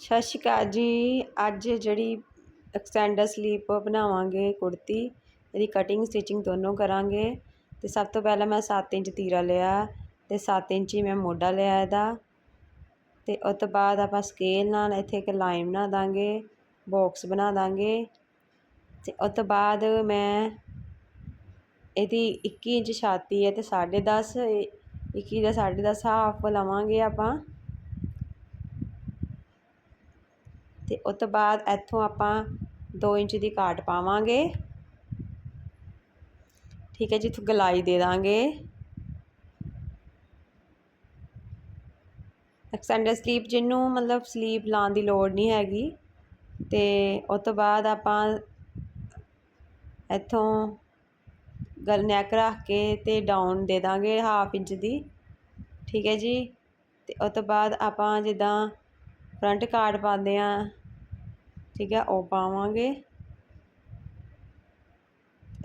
ਸਤਿ ਸ਼੍ਰੀ ਅਕਾਲ ਜੀ। ਅੱਜ ਜਿਹੜੀ ਐਕਸਟੈਂਡਰ ਸਲੀਪ ਬਣਾਵਾਂਗੇ, ਕੁੜਤੀ, ਇਹਦੀ ਕਟਿੰਗ ਸਟਿਚਿੰਗ ਦੋਨੋਂ ਕਰਾਂਗੇ। ਤੇ ਸਭ ਤੋਂ ਪਹਿਲਾਂ ਮੈਂ 7 ਇੰਚ ਤੀਰਾ ਲਿਆ, ਤੇ 7 ਇੰਚ ਹੀ ਮੈਂ ਮੋਢਾ ਲਿਆ ਇਹਦਾ। ਤੇ ਉਸ ਤੋਂ ਬਾਅਦ ਆਪਾਂ ਸਕੇਲ ਨਾਲ ਇੱਥੇ ਇੱਕ ਲਾਈਨ ਬਣਾ ਦਾਂਗੇ ਬਾਕਸ ਬਣਾ ਦਾਂਗੇ। ਤੇ ਉਸ ਤੋਂ ਬਾਅਦ ਮੈਂ ਇਹਦੀ 21 ਇੰਚ ਛਾਤੀ ਹੈ ਤੇ 10.5 21 ਦਾ 10.5 ਹਾਫ ਲਵਾਂਗੇ ਆਪਾਂ। ਅਤੇ ਉਹ ਤੋਂ ਬਾਅਦ ਇੱਥੋਂ ਆਪਾਂ 2 ਇੰਚ ਦੀ ਕਾਟ ਪਾਵਾਂਗੇ। ਠੀਕ ਹੈ ਜੀ, ਇੱਥੋਂ ਗਲਾਈ ਦੇ ਦਾਂਗੇ। ਐਕਸਟੈਂਡਰ ਸਲੀਪ ਜਿਹਨੂੰ ਮਤਲਬ ਸਲੀਪ ਲਾਉਣ ਦੀ ਲੋੜ ਨਹੀਂ ਹੈਗੀ। ਤੇ ਉਸ ਤੋਂ ਬਾਅਦ ਆਪਾਂ ਇੱਥੋਂ ਗਲ ਨੈਕ ਰੱਖ ਕੇ ਤੇ ਡਾਊਨ ਦੇ ਦਾਂਗੇ ਹਾਫ ਇੰਚ ਦੀ। ਠੀਕ ਹੈ ਜੀ, ਤੇ ਉਸ ਤੋਂ ਬਾਅਦ ਆਪਾਂ ਜਿੱਦਾਂ ਫਰੰਟ ਕਾਰਡ ਪਾਉਂਦੇ ਆ ਠੀਕ ਹੈ, ਉਹ ਪਾਵਾਂਗੇ।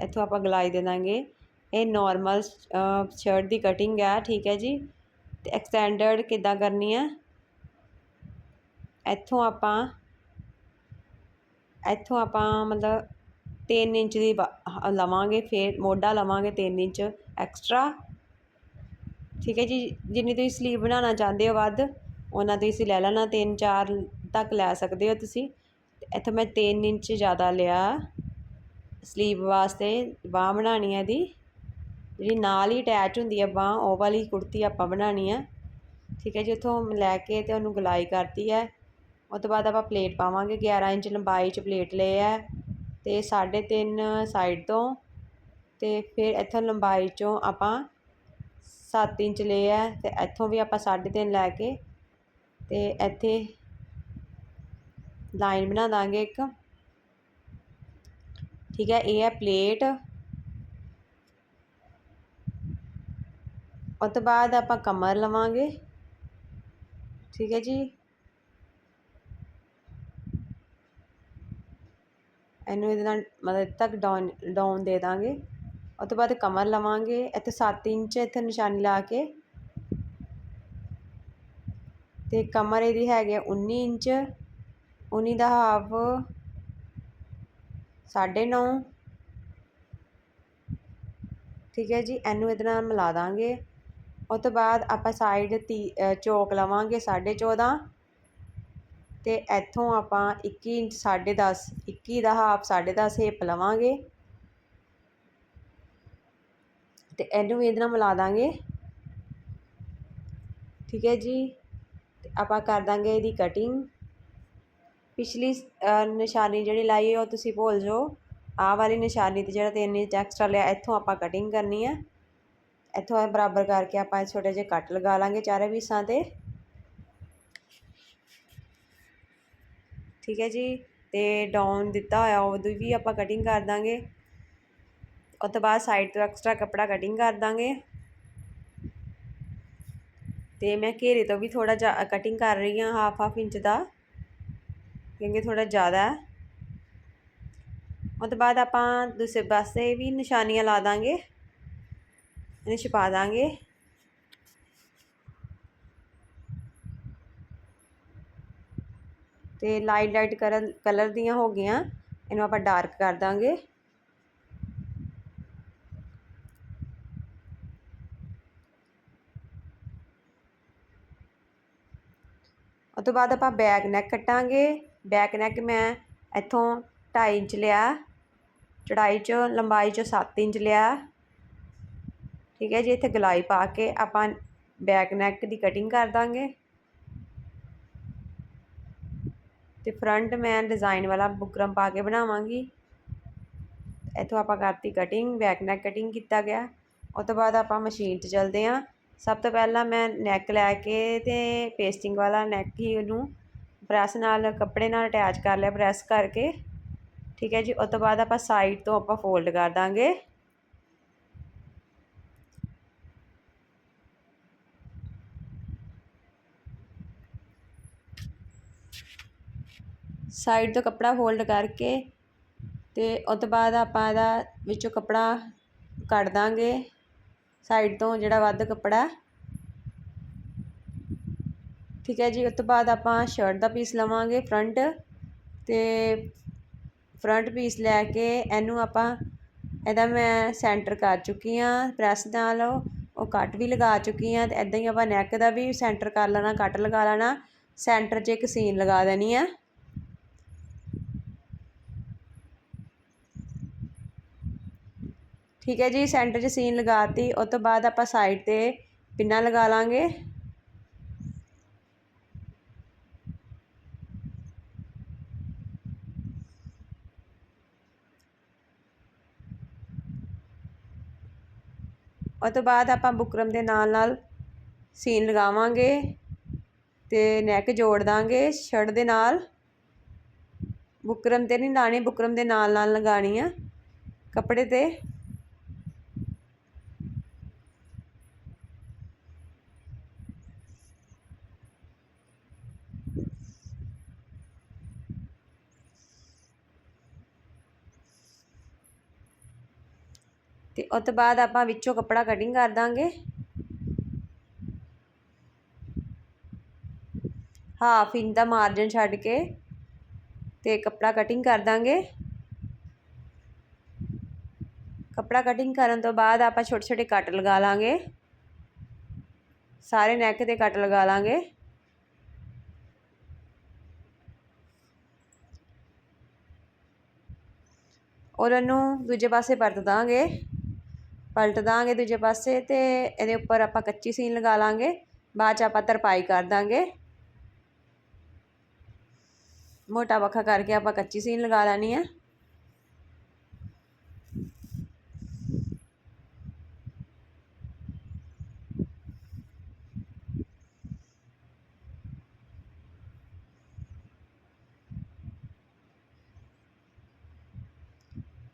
ਇੱਥੋਂ ਆਪਾਂ ਗਲਾਈ ਦੇ ਦਾਂਗੇ। ਇਹ ਨਾਰਮਲ ਸ਼ਰਟ ਦੀ ਕਟਿੰਗ ਹੈ, ਠੀਕ ਹੈ ਜੀ। ਤੇ ਐਕਸਟੈਂਡਰਡ ਕਿੱਦਾਂ ਕਰਨੀ ਹੈ? ਇੱਥੋਂ ਆਪਾਂ ਇੱਥੋਂ ਆਪਾਂ ਮਤਲਬ 3 ਇੰਚ ਦੀ ਲਵਾਂਗੇ ਫਿਰ, ਮੋਢਾ ਲਵਾਂਗੇ 3 ਇੰਚ ਐਕਸਟਰਾ ਠੀਕ ਹੈ ਜੀ, ਜਿੰਨੀ ਤੁਸੀਂ ਸਲੀਵ ਬਣਾਉਣਾ ਚਾਹੁੰਦੇ ਹੋ ਵੱਧ, ਉਹਨਾਂ ਤੁਸੀਂ ਲੈ ਲੈਣਾ 3 4 ਤੱਕ ਲੈ ਸਕਦੇ ਹੋ ਤੁਸੀਂ। ਇੱਥੋਂ ਮੈਂ 3 ਇੰਚ ਜ਼ਿਆਦਾ ਲਿਆ ਸਲੀਵ ਵਾਸਤੇ, ਬਾਹ ਬਣਾਉਣੀ ਹੈ ਇਹਦੀ। ਜਿਹੜੀ ਨਾਲ ਹੀ ਅਟੈਚ ਹੁੰਦੀ ਹੈ ਬਾਹ, ਉਹ ਵਾਲੀ ਕੁੜਤੀ ਆਪਾਂ ਬਣਾਉਣੀ ਹੈ ਠੀਕ ਹੈ ਜੀ, ਉੱਥੋਂ ਲੈ ਕੇ ਤੇ ਉਹਨੂੰ ਗਲਾਈ ਕਰਤੀ ਹੈ ਉਸ ਤੋਂ ਬਾਅਦ ਆਪਾਂ ਪਲੇਟ ਪਾਵਾਂਗੇ 11 ਇੰਚ ਲੰਬਾਈ 'ਚ ਪਲੇਟ ਲਏ ਹੈ ਤੇ 3.5 ਸਾਈਡ ਤੋਂ ਤੇ ਫਿਰ ਇੱਥੋਂ ਲੰਬਾਈ 'ਚੋਂ ਆਪਾਂ 7 ਇੰਚ ਲਏ ਹੈ ਤੇ ਇੱਥੋਂ ਵੀ ਆਪਾਂ 3.5 ਲੈ ਕੇ ਤੇ ਇੱਥੇ ਲਾਈਨ ਬਣਾ ਦਾਂਗੇ ਇੱਕ। ਠੀਕ ਹੈ, ਇਹ ਹੈ ਪਲੇਟ। ਉਸ ਤੋਂ ਬਾਅਦ ਆਪਾਂ ਕਮਰ ਲਵਾਂਗੇ। ਠੀਕ ਹੈ ਜੀ। ਇਹਨੂੰ ਇਹਦੇ ਨਾਲ ਮਤਲਬ ਤੱਕ ਡਾਊਨ ਡਾਊਨ ਦੇ ਦਾਂਗੇ। ਉਸ ਤੋਂ ਬਾਅਦ ਕਮਰ ਲਵਾਂਗੇ। ਇੱਥੇ 7 ਇੰਚ ਇੱਥੇ ਨਿਸ਼ਾਨੀ ਲਾ ਕੇ। ਤੇ ਕਮਰ ਇਹਦੀ ਹੈਗੇ 19 ਇੰਚ। ਉੱਨੀ ਦਾ ਹਾਫ ਸਾਢੇ ਨੌ। ਠੀਕ ਹੈ ਜੀ, ਇਹਨੂੰ ਇਹਦੇ ਨਾਲ ਮਿਲਾ ਦਾਂਗੇ। ਉਹ ਤੋਂ ਬਾਅਦ ਆਪਾਂ ਸਾਈਡ ਤੀ ਚੌਕ ਲਵਾਂਗੇ ਸਾਢੇ ਚੌਦਾਂ। ਅਤੇ ਇੱਥੋਂ ਆਪਾਂ 21 ਇੰਚ 10.5 21 ਦਾ ਹਾਫ 10.5 ਹਿੱਪ ਲਵਾਂਗੇ। ਅਤੇ ਇਹਨੂੰ ਵੀ ਇਹਦੇ ਨਾਲ ਮਿਲਾ ਦਾਂਗੇ। ਠੀਕ ਹੈ ਜੀ, ਤੇ ਆਪਾਂ ਕਰ ਦਾਂਗੇ ਇਹਦੀ ਕਟਿੰਗ ਪਿਛਲੀ ਨਿਸ਼ਾਨੀ ਜਿਹੜੀ ਲਾਈ ਉਹ ਤੁਸੀਂ ਭੁੱਲ ਜਾਓ। ਆਹ ਵਾਲੀ ਨਿਸ਼ਾਨੀ ਤੇ ਜਿਹੜਾ 3 ਇੰਚ ਐਕਸਟਰਾ ਲਿਆ, ਇੱਥੋਂ ਆਪਾਂ ਕਟਿੰਗ ਕਰਨੀ ਹੈ ਇੱਥੋਂ ਇਹ ਬਰਾਬਰ ਕਰਕੇ ਆਪਾਂ ਛੋਟੇ ਜਿਹੇ ਕੱਟ ਲਗਾ ਲਾਂਗੇ ਚਾਰੇ ਪੀਸਾਂ ਤੇ। ਠੀਕ ਹੈ ਜੀ? ਤੇ ਡਾਊਨ ਦਿੱਤਾ ਹੋਇਆ ਉਹਦੀ ਵੀ ਆਪਾਂ ਕਟਿੰਗ ਕਰ ਦਾਂਗੇ। ਉਸ ਤੋਂ ਬਾਅਦ ਸਾਈਡ ਤੋਂ ਐਕਸਟਰਾ ਕੱਪੜਾ ਕਟਿੰਗ ਕਰ ਦਾਂਗੇ। ਤੇ ਮੈਂ ਘੇਰੇ ਤੋਂ ਵੀ ਥੋੜਾ ਜਿਹਾ ਕਟਿੰਗ ਕਰ ਰਹੀ ਹਾਂ ਹਾਫ ਹਾਫ ਇੰਚ ਦਾ। ਕਿਉਂਕਿ ਥੋੜਾ ਜ਼ਿਆਦਾ। ਹੈ ਉਹ ਤੋਂ ਬਾਅਦ ਆਪਾਂ ਦੂਸਰੇ ਪਾਸੇ ਵੀ ਨਿਸ਼ਾਨੀਆਂ ਲਾ ਦਾਂਗੇ। ਇਹਨੂੰ ਛਪਾ ਦਾਂਗੇ। ਤੇ ਲਾਈਟ ਲਾਈਟ ਕਲਰ ਦੀਆਂ ਹੋ ਗਈਆਂ। ਇਹਨੂੰ ਆਪਾਂ ਡਾਰਕ ਕਰ ਦਾਂਗੇ। ਉਸ ਤੋਂ ਬਾਅਦ ਆਪਾਂ ਬੈਕ ਨੈਕ ਕੱਟਾਂਗੇ। ਬੈਕ ਨੈਕ ਮੈਂ ਇੱਥੋਂ ਢਾਈ ਇੰਚ ਲਿਆ, ਚੜਾਈ 'ਚ ਲੰਬਾਈ 'ਚ 7 ਇੰਚ ਲਿਆ। ਠੀਕ ਹੈ ਜੀ, ਇੱਥੇ ਗਲਾਈ ਪਾ ਕੇ ਆਪਾਂ ਬੈਕ ਨੈਕ ਦੀ ਕਟਿੰਗ ਕਰ ਦਾਂਗੇ। ਤੇ ਫਰੰਟ ਮੈਂ ਡਿਜ਼ਾਈਨ ਵਾਲਾ ਬੁਕਰਮ ਪਾ ਕੇ ਬਣਾਵਾਂਗੀ। ਇੱਥੋਂ ਆਪਾਂ ਕਰਤੀ ਕਟਿੰਗ ਬੈਕ ਨੈਕ ਕਟਿੰਗ ਕੀਤਾ ਗਿਆ। ਉਸ ਤੋਂ ਬਾਅਦ ਆਪਾਂ ਮਸ਼ੀਨ 'ਤੇ ਚੱਲਦੇ ਹਾਂ। ਸਭ ਤੋਂ ਪਹਿਲਾਂ ਮੈਂ ਨੈਕ ਲੈ ਕੇ ਤੇ ਪੇਸਟਿੰਗ ਵਾਲਾ ਨੈਕ ਹੀ ਉਹਨੂੰ ਪ੍ਰੈਸ ਨਾਲ ਕੱਪੜੇ ਨਾਲ ਅਟੈਚ ਕਰ ਲਿਆ ਪ੍ਰੈਸ ਕਰਕੇ। ਠੀਕ ਹੈ ਜੀ, ਉਸ ਤੋਂ ਬਾਅਦ ਆਪਾਂ ਸਾਈਡ ਤੋਂ ਆਪਾਂ ਫੋਲਡ ਕਰ ਦਾਂਗੇ। ਸਾਈਡ ਤੋਂ ਕੱਪੜਾ ਫੋਲਡ ਕਰਕੇ ਤੇ ਉਸ ਤੋਂ ਬਾਅਦ ਆਪਾਂ ਇਹਦਾ ਵਿੱਚੋਂ ਕੱਪੜਾ ਕੱਢ ਦਾਂਗੇ। ਸਾਈਡ ਤੋਂ ਜਿਹੜਾ ਵੱਧ ਕੱਪੜਾ ਠੀਕ ਹੈ ਜੀ, ਉਸ ਤੋਂ ਬਾਅਦ ਆਪਾਂ ਸ਼ਰਟ ਦਾ ਪੀਸ ਲਵਾਂਗੇ ਫਰੰਟ ਤੇ ਫਰੰਟ ਪੀਸ ਲੈ ਕੇ ਇਹਨੂੰ ਆਪਾਂ, ਇਹਦਾ ਮੈਂ ਸੈਂਟਰ ਕਰ ਚੁੱਕੀ ਆ ਪ੍ਰੈਸ ਨਾਲ, ਉਹ ਕੱਟ ਵੀ ਲਗਾ ਚੁੱਕੀ ਆ ਤੇ ਇਦਾਂ ਹੀ ਆਪਾਂ ਨੈਕ ਦਾ ਵੀ ਸੈਂਟਰ ਕਰ ਲੈਣਾ ਕੱਟ ਲਗਾ ਲੈਣਾ ਸੈਂਟਰ 'ਚ ਇੱਕ ਸੀਨ ਲਗਾ ਦੇਣੀ ਆ ਠੀਕ ਹੈ ਜੀ ਸੈਂਟਰ 'ਚ ਸੀਨ ਲਗਾਤੀ ਉਸ ਤੋਂ ਬਾਅਦ ਆਪਾਂ ਸਾਈਡ ਤੇ ਪਿੰਨਾ ਲਗਾ ਲਾਂਗੇ। ਉਹ ਤੋਂ ਬਾਅਦ ਆਪਾਂ ਬੁਕਰਮ ਦੇ ਨਾਲ ਨਾਲ ਸੀਨ ਲਗਾਵਾਂਗੇ ਤੇ ਨੈਕ ਜੋੜ ਦਾਂਗੇ ਸ਼ਰਟ ਦੇ ਨਾਲ। ਬੁਕਰਮ ਤੇ ਨਹੀਂ ਲਾਣੀ ਬੁਕਰਮ ਦੇ ਨਾਲ ਨਾਲ ਲਗਾਣੀ ਆ ਕੱਪੜੇ ਤੇ। ਤੇ ਉਸ ਤੋਂ ਬਾਅਦ ਆਪਾਂ ਵਿੱਚੋਂ ਕੱਪੜਾ ਕਟਿੰਗ ਕਰ ਦਾਂਗੇ। ਹਾਫ ਇੰਚ ਦਾ ਮਾਰਜਨ ਛੱਡ ਕੇ ਤੇ ਕੱਪੜਾ ਕਟਿੰਗ ਕਰ ਦਾਂਗੇ। ਕੱਪੜਾ ਕਟਿੰਗ ਕਰਨ ਤੋਂ ਬਾਅਦ ਆਪਾਂ ਛੋਟੇ ਛੋਟੇ ਕੱਟ ਲਗਾ ਲਾਂਗੇ। ਸਾਰੇ ਨੈਕ ਤੇ ਕੱਟ ਲਗਾ ਲਾਂਗੇ। ਔਰ ਇਹਨੂੰ ਦੂਜੇ ਪਾਸੇ ਪਰਤ ਦਾਂਗੇ। ਪਲਟ ਦਾਂਗੇ ਦੂਜੇ ਪਾਸੇ ਤੇ ਇਹਦੇ ਉੱਪਰ ਆਪਾਂ ਕੱਚੀ ਸੀਨ ਲਗਾ ਲਾਂਗੇ, ਬਾਅਦ ਚ ਆਪਾਂ ਤਰਪਾਈ ਕਰ ਦਾਂਗੇ। ਮੋਟਾ ਵੱਖਾ ਕਰਕੇ ਆਪਾਂ ਕੱਚੀ ਸੀਨ ਲਗਾ ਲੈਣੀ ਹੈ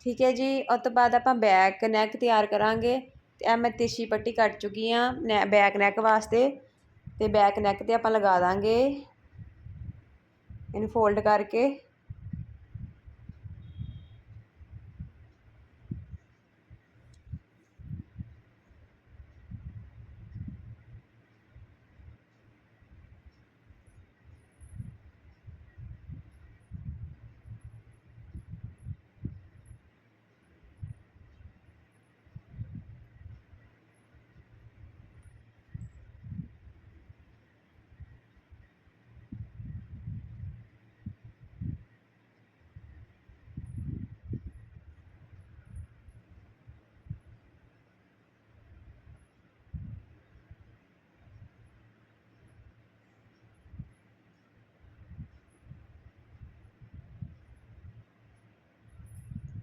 ਠੀਕ ਹੈ ਜੀ, ਉਹ ਤੋਂ ਬਾਅਦ ਆਪਾਂ ਬੈਕ ਨੈਕ ਤਿਆਰ ਕਰਾਂਗੇ। ਅਤੇ ਇਹ ਮੈਂ ਤਿਰਛੀ ਪੱਟੀ ਕੱਟ ਚੁੱਕੀ ਹਾਂ ਨੈ ਬੈਕ ਨੈਕ ਵਾਸਤੇ। ਅਤੇ ਬੈਕ ਨੈਕ ਤੇ ਆਪਾਂ ਲਗਾ ਦਾਂਗੇ। ਇਹਨੂੰ ਫੋਲਡ ਕਰਕੇ।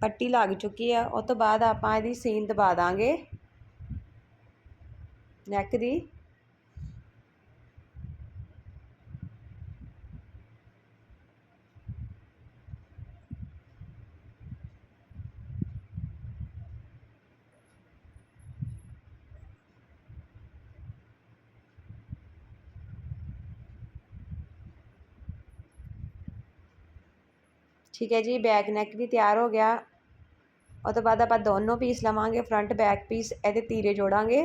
ਪੱਟੀ ਲੱਗ ਚੁੱਕੀ ਆ ਉਹ ਤੋਂ ਬਾਅਦ ਆਪਾਂ ਇਹਦੀ ਸੀਨ ਦਬਾ ਦਾਂਗੇ। ਨੈਕ ਦੀ। ਠੀਕ ਹੈ ਜੀ ਬੈਕ ਨੈਕ ਵੀ ਤਿਆਰ ਹੋ ਗਿਆ। ਉਹ ਤੋਂ ਬਾਅਦ ਆਪਾਂ ਦੋਨੋਂ ਪੀਸ ਲਵਾਂਗੇ ਫਰੰਟ ਬੈਕ ਪੀਸ ਇਹਦੇ ਤੀਰੇ ਜੋੜਾਂਗੇ।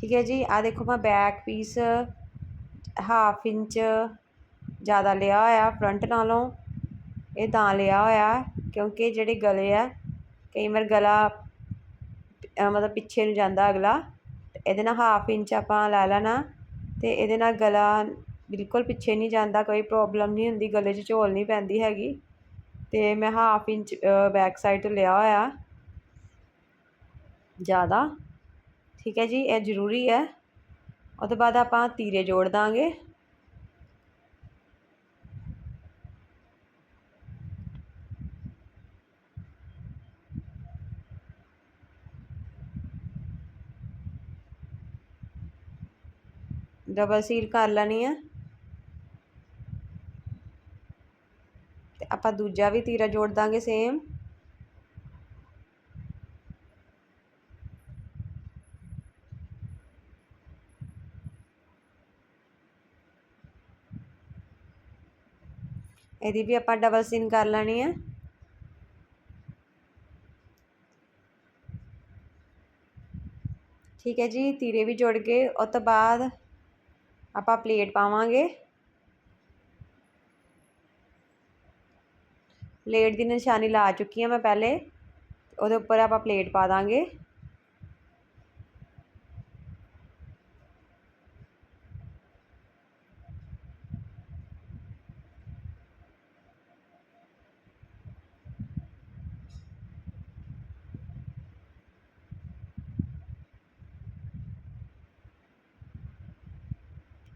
ਠੀਕ ਹੈ ਜੀ। ਆ ਦੇਖੋ ਮੈਂ ਬੈਕ ਪੀਸ ਹਾਫ ਇੰਚ ਜ਼ਿਆਦਾ ਲਿਆ ਹੋਇਆ ਫਰੰਟ ਨਾਲੋਂ। ਇਹ ਤਾਂ ਲਿਆ ਹੋਇਆ ਕਿਉਂਕਿ ਜਿਹੜੇ ਗਲੇ ਆ, ਕਈ ਵਾਰ ਗਲਾ ਮਤਲਬ ਪਿੱਛੇ ਨੂੰ ਜਾਂਦਾ ਅਗਲਾ। ਇਹਦੇ ਨਾਲ ਹਾਫ ਇੰਚ ਆਪਾਂ ਲੈ ਲੈਣਾ ਤੇ ਇਹਦੇ ਨਾਲ ਗਲਾ ਬਿਲਕੁਲ ਪਿੱਛੇ ਨਹੀਂ ਜਾਂਦਾ, ਕੋਈ ਪ੍ਰੋਬਲਮ ਨਹੀਂ ਹੁੰਦੀ, ਗਲੇ 'ਚ ਝੋਲ ਨਹੀਂ ਪੈਂਦੀ ਹੈਗੀ। ਤੇ ਮੈਂ ਹਾਫ ਇੰਚ ਬੈਕ ਸਾਈਡ ਤੋਂ ਲਿਆ ਹੋਇਆ ਜ਼ਿਆਦਾ। ਠੀਕ ਹੈ ਜੀ, ਇਹ ਜ਼ਰੂਰੀ ਹੈ। ਉਹ ਤੋਂ ਬਾਅਦ ਆਪਾਂ ਤੀਰੇ ਜੋੜ ਦਾਂਗੇ। ਡਬਲ ਸੀਲ ਕਰ ਲੈਣੀ ਹੈ। ਤੇ ਆਪਾਂ ਦੂਜਾ ਵੀ ਤੀਰਾ ਜੋੜ ਦਾਂਗੇ ਸੇਮ। ਇਹਦੀ ਵੀ ਆਪਾਂ ਡਬਲ ਸੀਨ ਕਰ ਲੈਣੀ ਹੈ ਠੀਕ ਹੈ ਜੀ, ਤੀਰੇ ਵੀ ਜੁੜ ਗਏ। ਉਸ ਤੋਂ ਬਾਅਦ ਆਪਾਂ ਪਲੇਟ ਪਾਵਾਂਗੇ। ਪਲੇਟ ਦੀ ਨਿਸ਼ਾਨੀ ਲਾ ਚੁੱਕੀ ਹਾਂ ਮੈਂ ਪਹਿਲੇ। ਉਹਦੇ ਉੱਪਰ ਆਪਾਂ ਪਲੇਟ ਪਾ ਦਾਂਗੇ।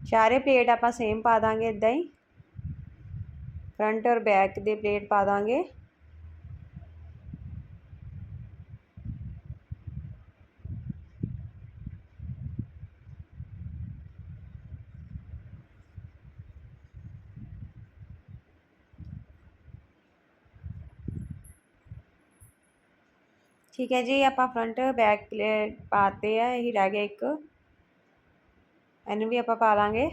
ਚਾਰੇ ਪਲੇਟ ਆਪਾਂ ਸੇਮ ਪਾ ਦਾਂਗੇ ਇਦਾਂ ਹੀ। ਫਰੰਟ ਔਰ ਬੈਕ ਦੇ ਪਲੇਟ ਪਾ ਦਾਂਗੇ। ਠੀਕ ਹੈ ਜੀ, ਆਪਾਂ ਫਰੰਟ ਬੈਕ ਪਲੇਟ ਪਾਤੇ ਆ, ਇਹੀ ਰਹਿ ਗਿਆ ਇੱਕ। ਇਹਨੂੰ ਵੀ ਆਪਾਂ ਪਾ ਲਾਂਗੇ।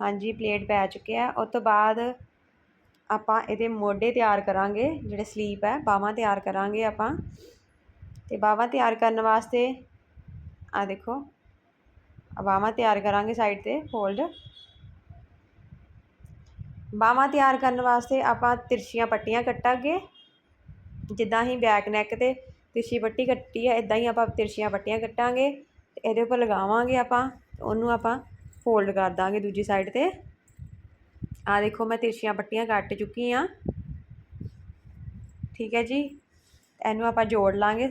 ਹਾਂਜੀ ਪਲੇਟ ਪੈ ਚੁੱਕਿਆ ਉਸ ਤੋਂ ਬਾਅਦ ਆਪਾਂ ਇਹਦੇ ਮੋਢੇ ਤਿਆਰ ਕਰਾਂਗੇ, ਜਿਹੜੇ ਸਲੀਪ ਹੈ, ਬਾਹਾਂ ਤਿਆਰ ਕਰਾਂਗੇ ਆਪਾਂ। ਤੇ ਬਾਹਾਂ ਤਿਆਰ ਕਰਨ ਵਾਸਤੇ ਆ ਦੇਖੋ ਬਾਹਾਂ ਤਿਆਰ ਕਰਾਂਗੇ ਸਾਈਡ ਤੇ ਫੋਲਡ ਬਾਹਾਂ ਤਿਆਰ ਕਰਨ ਵਾਸਤੇ ਆਪਾਂ ਤਿਰਛੀਆਂ ਪੱਟੀਆਂ ਕੱਟਾਂਗੇ। ਜਿੱਦਾਂ ਹੀ ਬੈਕ ਨੈਕ ਤੇ ਤਿਰਛੀ ਪੱਟੀ ਕੱਟੀ ਹੈ ਇਦਾਂ ਹੀ ਆਪਾਂ ਤਿਰਛੀਆਂ ਪੱਟੀਆਂ ਕੱਟਾਂਗੇ ਤੇ ਇਹਦੇ ਉੱਪਰ ਲਗਾਵਾਂਗੇ ਆਪਾਂ, ਉਹਨੂੰ ਆਪਾਂ ਫੋਲਡ ਕਰ ਦਾਂਗੇ ਦੂਜੀ ਸਾਈਡ ਤੇ। ਆ ਦੇਖੋ ਮੈਂ ਤਿਰਛੀਆਂ ਪੱਟੀਆਂ ਕੱਟ ਚੁੱਕੀ ਆ। ਠੀਕ ਹੈ ਜੀ, ਇਹਨੂੰ ਆਪਾਂ ਜੋੜ ਲਾਂਗੇ।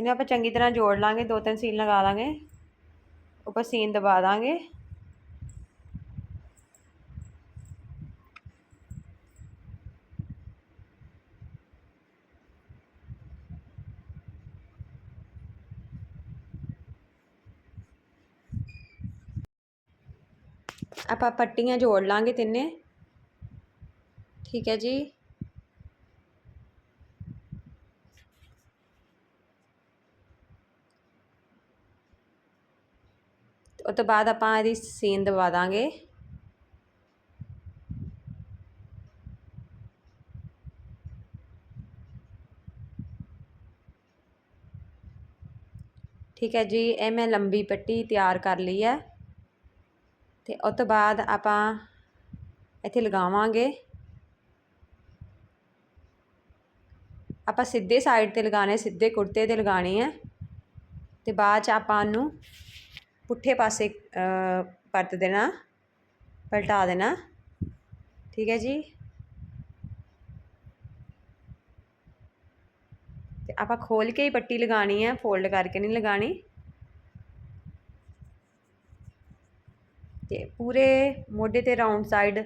ਇਹਨੂੰ ਆਪਾਂ ਚੰਗੀ ਤਰ੍ਹਾਂ ਜੋੜ ਲਾਂਗੇ, ਦੋ ਤਿੰਨ ਸੀਨ ਲਗਾ ਲਾਂਗੇ। ਉੱਪਰ ਸੀਨ ਦਬਾ ਦਾਂਗੇ। ਆਪਾਂ ਪੱਟੀਆਂ ਜੋੜ ਲਾਂਗੇ ਤਿੰਨੇ। ਠੀਕ ਹੈ ਜੀ। ਉਸ ਤੋਂ ਬਾਅਦ ਆਪਾਂ ਇਹਦੀ ਸੀਨ ਦਵਾ ਦਾਂਗੇ। ਠੀਕ ਹੈ ਜੀ, ਇਹ ਮੈਂ ਲੰਬੀ ਪੱਟੀ ਤਿਆਰ ਕਰ ਲਈ ਹੈ। ਤੇ ਉਸ ਤੋਂ ਬਾਅਦ ਆਪਾਂ ਇੱਥੇ ਲਗਾਵਾਂਗੇ। ਆਪਾਂ ਸਿੱਧੇ ਸਾਈਡ ਤੇ ਲਗਾਣੇ ਸਿੱਧੇ ਕੁੜਤੇ ਤੇ ਲਗਾਣੇ ਹੈ। ਤੇ ਬਾਅਦ ਚ ਆਪਾਂ ਨੂੰ ਪੁੱਠੇ ਪਾਸੇ ਪਰਤ ਦੇਣਾ, ਪਲਟਾ ਦੇਣਾ। ਠੀਕ ਹੈ ਜੀ? ਤੇ ਆਪਾਂ ਖੋਲ ਕੇ ਹੀ ਪੱਟੀ ਲਗਾਣੀ ਹੈ, ਫੋਲਡ ਕਰਕੇ ਨਹੀਂ ਲਗਾਣੀ ਤੇ ਪੂਰੇ ਮੋਢੇ ਤੇ ਰਾਉਂਡ ਸਾਈਡ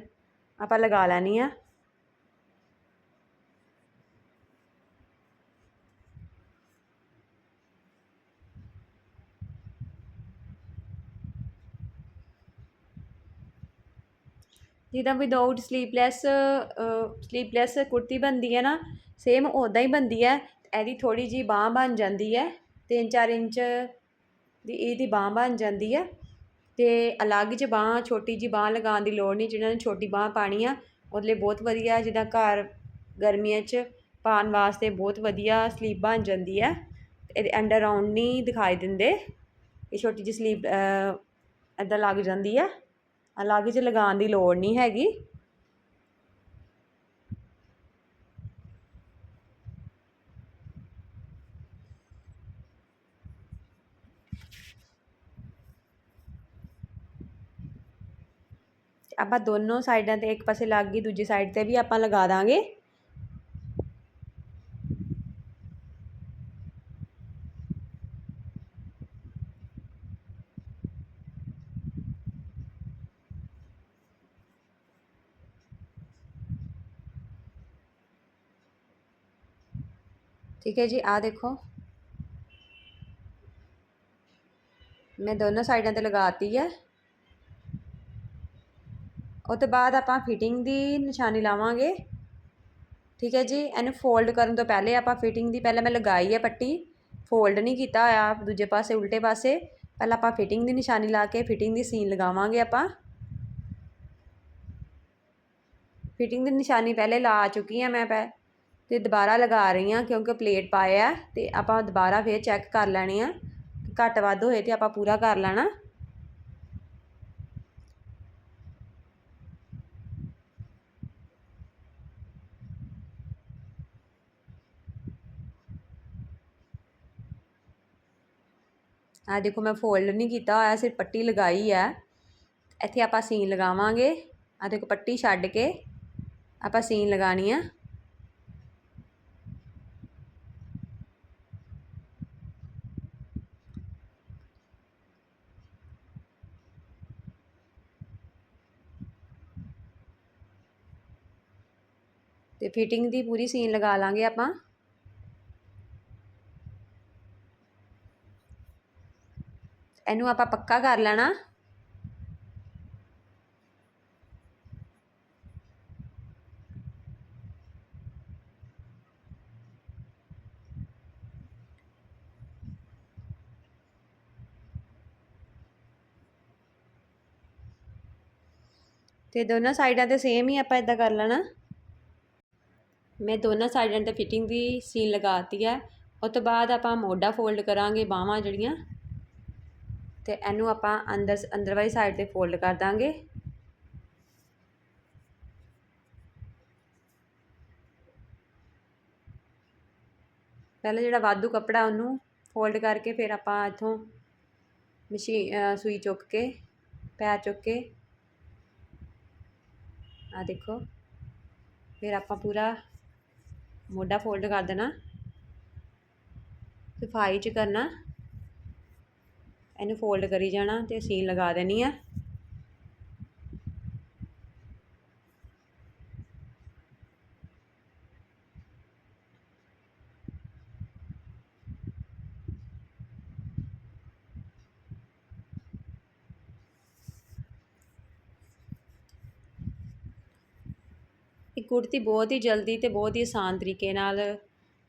ਆਪਾਂ ਲਗਾ ਲੈਣੀ ਆ। ਜਿੱਦਾਂ ਵਿਦਆਊਟ ਸਲੀਪਲੈਸ ਸਲੀਪਲੈਸ ਕੁੜਤੀ ਬਣਦੀ ਹੈ ਨਾ ਸੇਮ ਉੱਦਾਂ ਹੀ ਬਣਦੀ ਹੈ, ਇਹਦੀ ਥੋੜ੍ਹੀ ਜਿਹੀ ਬਾਂਹ ਬਣ ਜਾਂਦੀ ਹੈ 3-4 ਇੰਚ ਦੀ ਇਹਦੀ ਬਾਂਹ ਬਣ ਜਾਂਦੀ ਹੈ ਅਤੇ ਅਲੱਗ 'ਚ ਬਾਂਹ, ਛੋਟੀ ਜਿਹੀ ਬਾਂਹ ਲਗਾਉਣ ਦੀ ਲੋੜ ਨਹੀਂ, ਜਿਹਨਾਂ ਨੇ ਛੋਟੀ ਬਾਂਹ ਪਾਣੀ ਆ, ਉਹਦੇ ਲਈ ਬਹੁਤ ਵਧੀਆ ਜਿੱਦਾਂ ਘਰ ਗਰਮੀਆਂ 'ਚ ਪਾਉਣ ਵਾਸਤੇ ਬਹੁਤ ਵਧੀਆ ਸਲੀਪ ਬਣ ਜਾਂਦੀ ਹੈ, ਇਹਦੇ ਅੰਡਰ ਰਾਉਂਡ ਨਹੀਂ ਦਿਖਾਈ ਦਿੰਦੇ, ਇਹ ਛੋਟੀ ਜਿਹੀ ਸਲੀਪ ਇੱਦਾਂ ਲੱਗ ਜਾਂਦੀ ਹੈ। ਅਲੱਗ 'ਚ ਲਗਾਉਣ ਦੀ ਲੋੜ ਨਹੀਂ ਹੈਗੀ। ਆਪਾਂ ਦੋਨੋਂ ਸਾਈਡਾਂ ਤੇ ਇੱਕ ਪਾਸੇ ਲੱਗ ਗਈ, ਦੂਜੀ ਸਾਈਡ ਤੇ ਵੀ ਆਪਾਂ ਲਗਾ ਦਾਂਗੇ। ਠੀਕ ਹੈ ਜੀ ਆ ਦੇਖੋ ਮੈਂ ਦੋਨੋਂ ਸਾਈਡਾਂ ਤੇ ਲਗਾਤੀ ਹੈ ਉਹ ਤੋਂ ਬਾਅਦ ਆਪਾਂ ਫਿਟਿੰਗ ਦੀ ਨਿਸ਼ਾਨੀ ਲਾਵਾਂਗੇ ਠੀਕ ਹੈ ਜੀ ਇਹਨੂੰ ਫੋਲਡ ਕਰਨ ਤੋਂ ਪਹਿਲੇ ਆਪਾਂ ਫਿਟਿੰਗ ਦੀ ਪਹਿਲਾਂ ਮੈਂ ਲਗਾਈ ਹੈ ਪੱਟੀ ਫੋਲਡ ਨਹੀਂ ਕੀਤਾ ਹੋਇਆ ਦੂਜੇ ਪਾਸੇ ਉਲਟੇ ਪਾਸੇ ਪਹਿਲਾਂ ਆਪਾਂ ਫਿਟਿੰਗ ਦੀ ਨਿਸ਼ਾਨੀ ਲਾ ਕੇ ਫਿਟਿੰਗ ਦੀ ਸੀਨ ਲਗਾਵਾਂਗੇ ਆਪਾਂ ਫਿਟਿੰਗ ਦੀ ਨਿਸ਼ਾਨੀ ਪਹਿਲੇ ਲਾ ਚੁੱਕੀ ਹਾਂ ਮੈਂ ਪੈ ਅਤੇ ਦੁਬਾਰਾ ਲਗਾ ਰਹੀ ਹਾਂ ਕਿਉਂਕਿ ਪਲੇਟ ਪਾਇਆ ਅਤੇ ਆਪਾਂ ਦੁਬਾਰਾ ਫਿਰ ਚੈੱਕ ਕਰ ਲੈਣੀ ਆ। ਘੱਟ ਵੱਧ ਹੋਏ ਤੇ ਆਪਾਂ ਪੂਰਾ ਕਰ ਲੈਣਾ। ਆ ਦੇਖੋ ਮੈਂ ਫੋਲਡ ਨਹੀਂ ਕੀਤਾ ਹੋਇਆ, ਸਿਰਫ ਪੱਟੀ ਲਗਾਈ ਹੈ ਇੱਥੇ ਆਪਾਂ ਸੀਨ ਲਗਾਵਾਂਗੇ। ਆ ਦੇਖੋ ਪੱਟੀ ਛੱਡ ਕੇ ਆਪਾਂ ਸੀਨ ਲਗਾਣੀ ਆ। ਫਿਟਿੰਗ ਦੀ ਪੂਰੀ ਸੀਨ ਲਗਾ ਲਾਂਗੇ ਆਪਾਂ। ਇਹਨੂੰ ਆਪਾਂ ਪੱਕਾ ਕਰ ਲੈਣਾ। ਤੇ ਦੋਨਾਂ ਸਾਈਡਾਂ ਤੇ ਸੇਮ ਹੀ ਆਪਾਂ ਇਦਾਂ ਕਰ ਲੈਣਾ। ਮੈਂ ਦੋਨਾਂ ਸਾਈਡਾਂ ਤੇ ਫਿਟਿੰਗ ਦੀ ਸੀਨ ਲਗਾਤੀ ਹੈ। ਉਹ ਤੋਂ ਬਾਅਦ ਆਪਾਂ ਮੋਢਾ ਫੋਲਡ ਕਰਾਂਗੇ, ਬਾਹਾਂ ਜਿਹੜੀਆਂ। ਤੇ ਇਹਨੂੰ ਆਪਾਂ ਅੰਦਰ ਅੰਦਰ ਵਾਲੀ ਸਾਈਡ ਤੇ ਫੋਲਡ ਕਰ ਦਾਂਗੇ। ਪਹਿਲਾਂ ਜਿਹੜਾ ਵਾਧੂ ਕੱਪੜਾ ਉਹਨੂੰ ਫੋਲਡ ਕਰਕੇ ਫਿਰ ਆਪਾਂ ਇਥੋਂ ਮਸ਼ੀਨ ਸੂਈ ਚੁੱਕ ਕੇ, ਪੈਰ ਚੁੱਕ ਕੇ ਆ ਦੇਖੋ। ਫਿਰ ਆਪਾਂ ਪੂਰਾ ਮੋਢਾ ਫੋਲਡ ਕਰ ਦੇਣਾ। ਸਫ਼ਾਈ ਚ ਕਰਨਾ। ਇਹਨੂੰ ਫੋਲਡ ਕਰੀ ਜਾਣਾ ਤੇ ਸੀਨ ਲਗਾ ਦੇਣੀ ਆ। ਇਹ ਕੁੜਤੀ ਬਹੁਤ ਹੀ ਜਲਦੀ ਤੇ ਬਹੁਤ ਹੀ ਆਸਾਨ ਤਰੀਕੇ ਨਾਲ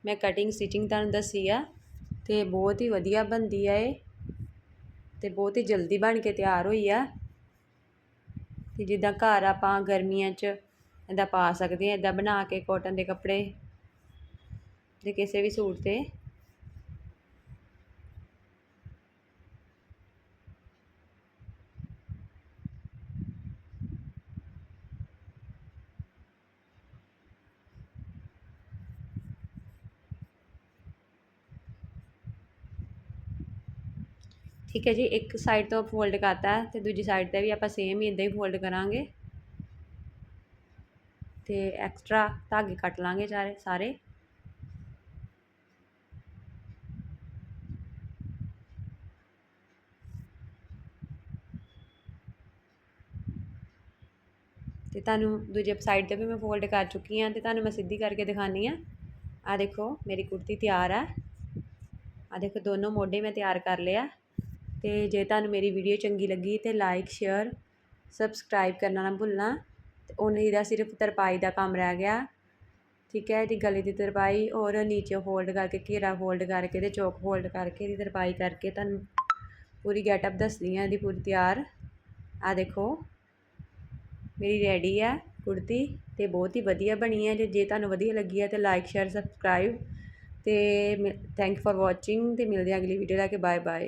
ਮੈਂ ਕਟਿੰਗ ਸਟਿਚਿੰਗ ਤੁਹਾਨੂੰ ਦੱਸੀ ਆ ਤੇ ਬਹੁਤ ਹੀ ਵਧੀਆ ਬਣਦੀ ਆ ਇਹ ਤੇ ਬਹੁਤ ਹੀ ਜਲਦੀ ਬਣ ਕੇ ਤਿਆਰ ਹੋਈ ਆ ਤੇ ਜਿੱਦਾਂ ਘਰ ਆਪਾਂ ਗਰਮੀਆਂ 'ਚ ਇਹਦਾ ਪਾ ਸਕਦੇ ਆ ਇਦਾਂ ਬਣਾ ਕੇ ਕਾਟਨ ਦੇ ਕੱਪੜੇ ਦੇ ਕਿਸੇ ਵੀ ਸੂਟ ਤੇ। ਠੀਕ ਹੈ ਜੀ, ਇੱਕ ਸਾਈਡ ਤੋਂ ਫੋਲਡ ਕਰਤਾ ਤੇ ਦੂਜੀ ਸਾਈਡ ਤੇ ਵੀ ਆਪਾਂ ਸੇਮ ਹੀ ਇਦਾਂ ਹੀ ਫੋਲਡ ਕਰਾਂਗੇ। ਤੇ ਐਕਸਟਰਾ ਧਾਗੇ ਕੱਟ ਲਾਂਗੇ ਸਾਰੇ ਸਾਰੇ। ਤੇ ਤੁਹਾਨੂੰ ਦੂਜੇ ਸਾਈਡ ਤੇ ਵੀ ਮੈਂ ਫੋਲਡ ਕਰ ਚੁੱਕੀ ਹਾਂ ਤੇ ਤੁਹਾਨੂੰ ਮੈਂ ਸਿੱਧੀ ਕਰਕੇ ਦਿਖਾਨੀ ਆ ਆ ਦੇਖੋ, ਮੇਰੀ ਕੁੜਤੀ ਤਿਆਰ ਆ। ਆ ਦੇਖੋ, ਦੋਨੋਂ ਮੋਢੇ ਮੈਂ ਤਿਆਰ ਕਰ ਲਿਆ ਅਤੇ ਜੇ ਤੁਹਾਨੂੰ ਮੇਰੀ ਵੀਡੀਓ ਚੰਗੀ ਲੱਗੀ ਤਾਂ ਲਾਈਕ ਸ਼ੇਅਰ ਸਬਸਕ੍ਰਾਈਬ ਕਰਨਾ ਨਾ ਭੁੱਲਣਾ। ਤੇ ਉਹਨੇ ਦਾ ਸਿਰਫ ਤਰਪਾਈ ਦਾ ਕੰਮ ਰਹਿ ਗਿਆ। ਠੀਕ ਹੈ, ਇਹਦੀ ਗਲੇ ਦੀ ਤਰਪਾਈ ਔਰ ਨੀਚੇ ਫੋਲਡ ਕਰਕੇ, ਘੇਰਾ ਫੋਲਡ ਕਰਕੇ ਤੇ ਚੌਕ ਫੋਲਡ ਕਰਕੇ ਇਹਦੀ ਤਰਪਾਈ ਕਰਕੇ ਤੁਹਾਨੂੰ ਪੂਰੀ ਗੈਟਅਪ ਦੱਸਦੀ ਹਾਂ, ਇਹਦੀ ਪੂਰੀ ਤਿਆਰ। ਆ ਦੇਖੋ, ਮੇਰੀ ਰੈਡੀ ਹੈ ਕੁੜਤੀ ਤੇ ਬਹੁਤ ਹੀ ਵਧੀਆ ਬਣੀ ਹੈ। ਜੇ ਜੇ ਤੁਹਾਨੂੰ ਵਧੀਆ ਲੱਗੀ ਹੈ ਤੇ ਲਾਈਕ ਸ਼ੇਅਰ ਸਬਸਕ੍ਰਾਈਬ ਤੇ ਥੈਂਕ ਫॉर ਵਾਚਿੰਗ ਤੇ ਮਿਲਦੇ ਹਾਂ ਅਗਲੀ ਵੀਡੀਓ ਲੈ ਕੇ। Bye bye